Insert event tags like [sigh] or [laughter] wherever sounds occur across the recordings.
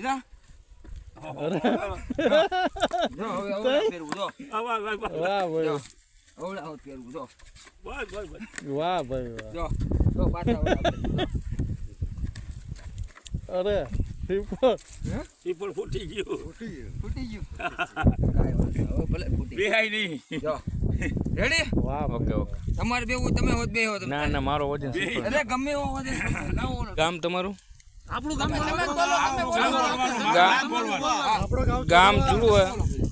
લીધા અરે ઈ પણ ફૂટી ગયું ફૂટી ગયું નહીં. હવે ભલે ફૂટી બેહાય નહીં ગયું. જો રેડી વાહ ઓકે ઓકે તમારે બેવું તમે હોત બે હોત ના ના મારો વજન. અરે ગમે એવો હોત ના હોત. ગામ તમારું ગામ ગામ ચુડવા.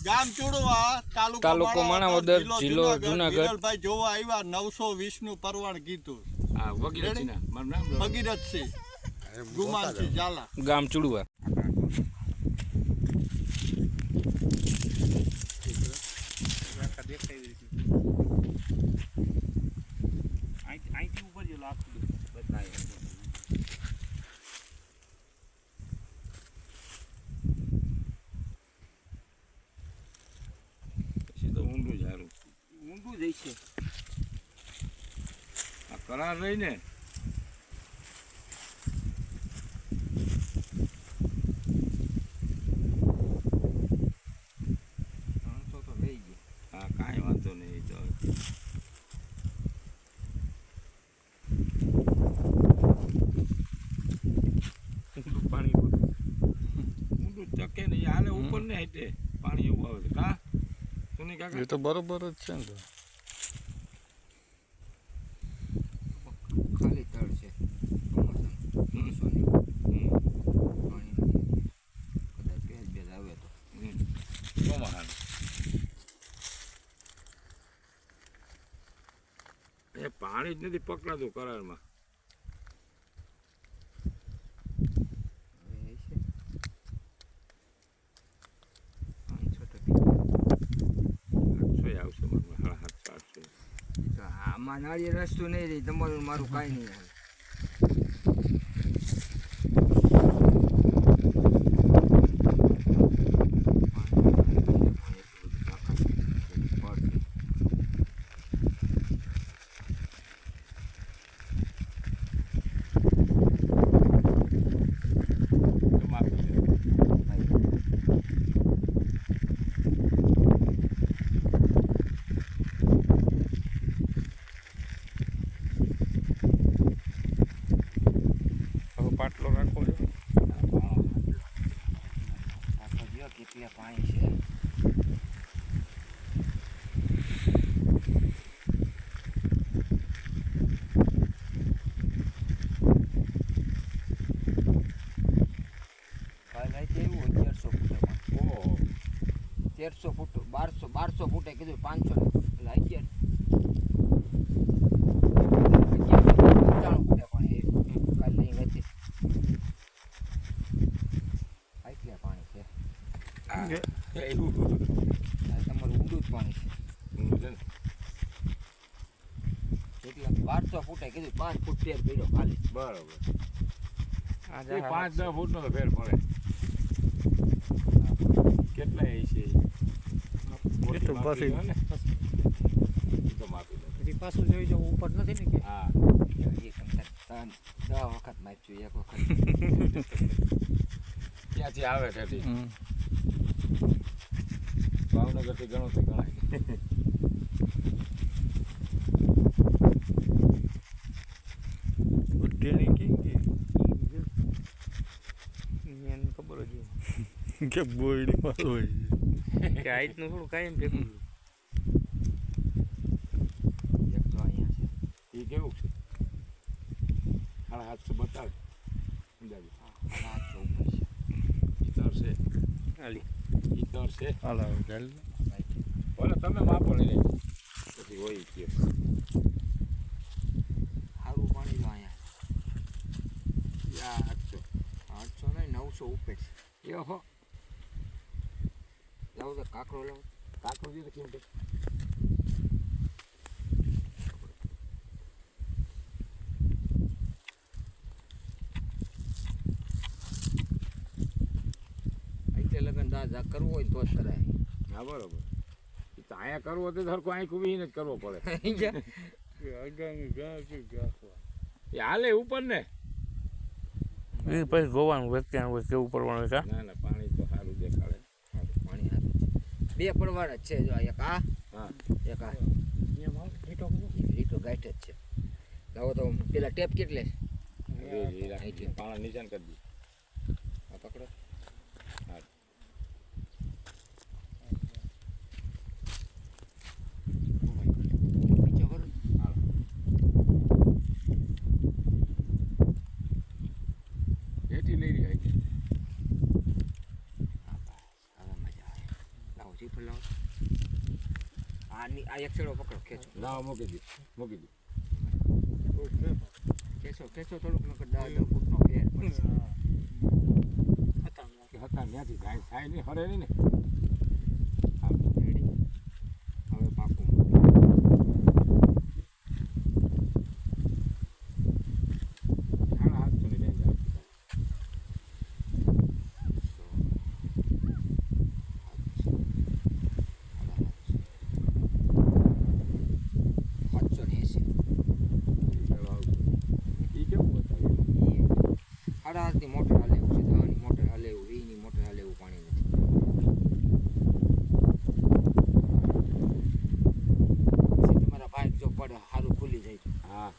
ગામ ચુડવા. તાલુકો માણાવદર, જિલ્લો જુનાગઢ. ભાઈ જોવા આવ્યા નવસો વીસનું પરવાણ કીધું. હા છે ને મારું નામ ભગીરથસિંહ ગુમાનસિંહ ઝાલા. ગામ ચુડવા. ઉપર જેલો આખું બતાય પછી તો ઊંડું જ હારું ઊંધું જાય છે આ રહીને. રહી ત્રણસો તો લઈ ગયો. હા કાંઈ વાંધો નહીં હાલે ઉપર ને હેઠે પાણી એવું આવે છે. કા? સુની એ તો બરોબર જ છે ને તો. ખાલી તળ છે ત્રણસો ની હમ, પાણી નથી. કદાચ બે જ બે જ આવે તો હમ. ચોમાસાનું. એ પાણી જ નથી પકડાતું કરારમાં. આમાં નાળિયેર રસ્તું નહીં રહી તમારું મારું કાંઈ નહીં હાલે તો માપી લે. હવે પાટલો રાખવો છે આખો કેટલા પાણી છે. તેરસો ફૂટ બારસો બારસો ફૂટે કીધું પાંચસો ને એટલે અગિયાર અગિયારસો પંચાણું ફૂટે પાણી એ કાલ નહીં વચ્ચે આટલા પાણી છે એવું. આ તમારું ઊંડું જ પાણી છે ઊંડું છે ને. એટલે બારસો ફૂટે કીધું પાંચ ફૂટ ફેર પડ્યો ખાલી. બરોબર. પાંચ દસ ફૂટ નો ફેર પડે. કેટલા એ છે? તો પછી? તો માપી લે પછી પાછું જોઈ જવું ઉપર નથી ને કે? હા. એક ત્રણ દસ વખત માપ્યું એક વખત. [laughs] ત્યાંથી આવે છે ભાવનગરથી ઘણું થી ગણાય ટ્રેનિંગ કેમ કે એને ખબર જ હોય કે બોયડી માં હોય કે આ રીતનું થોડું કાયમ ભેગું એક તો અહીંયા છે. એ કેવું છે? સાડા સાતસો બતાવે. અંદાજે. સાતસો ઉપર છે. ઈતર છે. હાલી. ઈતર છે. હાલ ચાલ તમે માપો લઈ લેજો. પછી હોય કે. સારું પાણી તો અહીંયા. યા આઠસો. આઠસો નહીં નવસો ઉપર છે. એ હો. લાવો તો કાંકરો લાવો. કાકડું દીધું કેમ કે એટલે લગન દાદા કરવું હોય તો જ કરાય હા બરોબર. તો અહીંયા કરવો તો સરખું અહીં કુબીને જ કરવો પડે. [laughs] એ હાલે ઉપર ને. એ પછી હોય કેવું પડવાનું હોય ના ના પાણી તો સારું દેખાડે પાણી હારું છે. બે પડવાના જ છે જો આ એક આ હા. એક આ. લીટો ગાંઠ જ છે. લાવો તો પેલા ટેપ કેટલે. પાણા નિશાન કરી દી આ પકડો નીચે કરો એથી લઈ રહ્યા છે હવે મજા આવે લાવો જીફર લાવો આ આ એક છેડો પકડો ખેંચો. લાવો મૂકી દે મૂકી દી. ખેંચો ખેંચો થોડુંક નકર દા દસ ફૂટનો ફેર પડશે. હતા ત્યાંથી ગાય થાય નહીં હરે નહીં ને રેડી હવે પાકું સાડા સાતસો ની રેન્જ આવતી સાતસો ને એંસી એ કેવું બતાવ્યું સાડા હાથની મોટર હાલે એવું છે દવાની મોટર હાલે એવું વીની મોટર હાલે એવું પાણી નથી તમારા બાઇક જો પડે સારું ખુલી જાય. હા.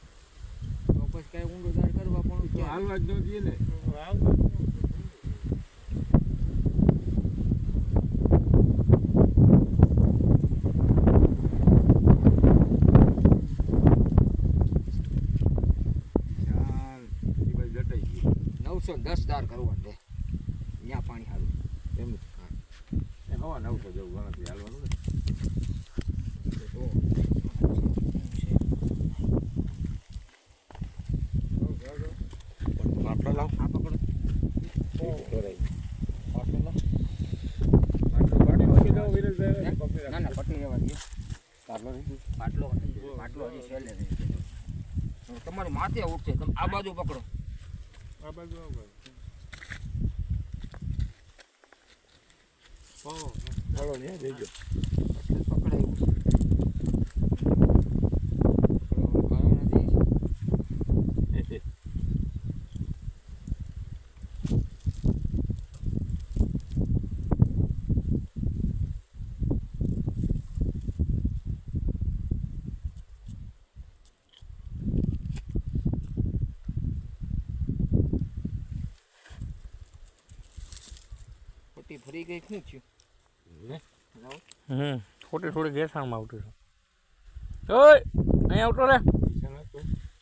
તો પછી કાંઈ ઊંડો દાર કરવા પણ હાલવા જ ન દઈએ ને ચાલ એ ભાઈ જટાઈ ગયું દસ દાર દે ત્યાં પાણી સારું એમ એ હવા નવસો જેવું ગણતરી હાલવાનું ને. માટલા લાવ. આ પકડો. ના ના પટની રહેવા દે પાટલો પાટલો હજી છેલ્લે છે. તમારી માથે ઉઠશે તમે આ બાજુ પકડો. ચાલો ને જઈજો એટલે પકડાયું છે પકડવાનું નથી. પટ્ટી ફરી ગઈ શું થયું. હમ થોડી થોડી ગેસાણમાં આવતું છું. ઓય અહીં આવતો રે.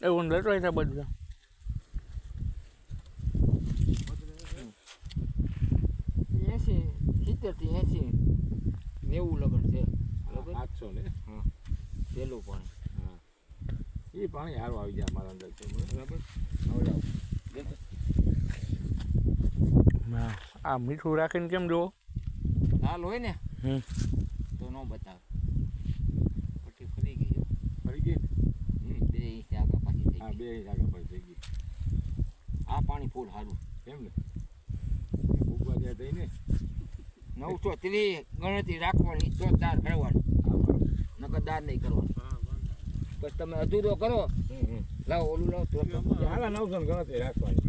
એવું લેતો હતા બધું એસી સિત્તેરથી એસી નેવું લગન છે. બરોબર? ને? ને પેલું પાણી. હા. એ પાણી સારું આવી જાય અમારા અંદર બરાબર? હા આ મીઠું રાખીને કેમ જુઓ? લાલ હોય ને. હમ. તો ન બતાવ. પટ્ટી ફરી ગઈ. ફરી ગઈ હમ, બે ઇંચ આગળ પાછી થઈ હા બે ઇંચ આગળ પાછી થઈ ગઈ. આ પાણી ફૂલ સારું એમ ને? એ ભૂગવા જાય થઈ ને નવસો ત્રીસ ગણતરી રાખવાની તો દાર કરવાની નકર દાર નહીં કરવાનું. પછી તમે અધૂરો કરો. લાવો ઓલું લાવો તો હાલા નવસો ગણતરી રાખવાની.